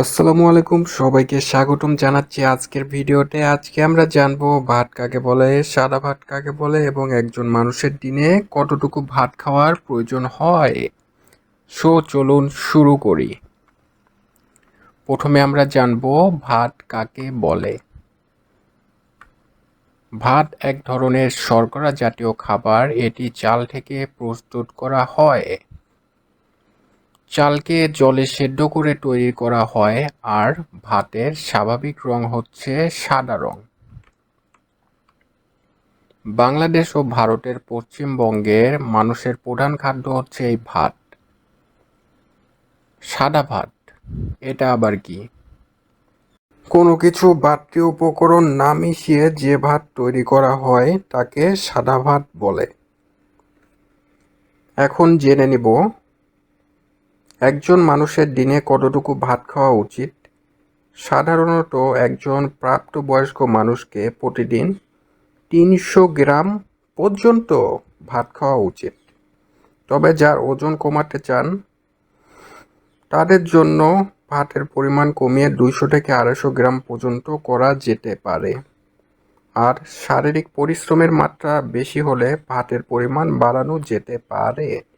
আসসালামু আলাইকুম, সবাইকে স্বাগতম জানাচ্ছি আজকের ভিডিওতে। আজকে আমরা জানব ভাত কাকে বলে, সাদা ভাত কাকে বলে এবং একজন মানুষের দিনে কতটুকু ভাত খাওয়ার প্রয়োজন হয়। সো, চলুন শুরু করি। প্রথমে আমরা জানব ভাত কাকে বলে। ভাত এক ধরনের শর্করা জাতীয় খাবার। এটি চাল থেকে প্রস্তুত করা হয়। চালকে জলে সেদ্ধ করে তৈরি করা হয়, আর ভাতের স্বাভাবিক রং হচ্ছে সাদা রং। বাংলাদেশ ও ভারতের পশ্চিমবঙ্গের মানুষের প্রধান খাদ্য হচ্ছে এই ভাত। সাদা ভাত, এটা আবার কি? কোনো কিছু বাড়তি উপকরণ না মিশিয়ে যে ভাত তৈরি করা হয় তাকে সাদা ভাত বলে। এখন জেনে নিব একজন মানুষের দিনে কতটুকু ভাত খাওয়া উচিত? সাধারণত একজন প্রাপ্তবয়স্ক মানুষকে প্রতিদিন তিনশো গ্রাম পর্যন্ত ভাত খাওয়া উচিত। তবে যার ওজন কমাতে চান, তাদের জন্য ভাতের পরিমাণ কমিয়ে দুইশো থেকে আড়াইশো গ্রাম পর্যন্ত করা যেতে পারে। আর শারীরিক পরিশ্রমের মাত্রা বেশি হলে ভাতের পরিমাণ বাড়ানো যেতে পারে।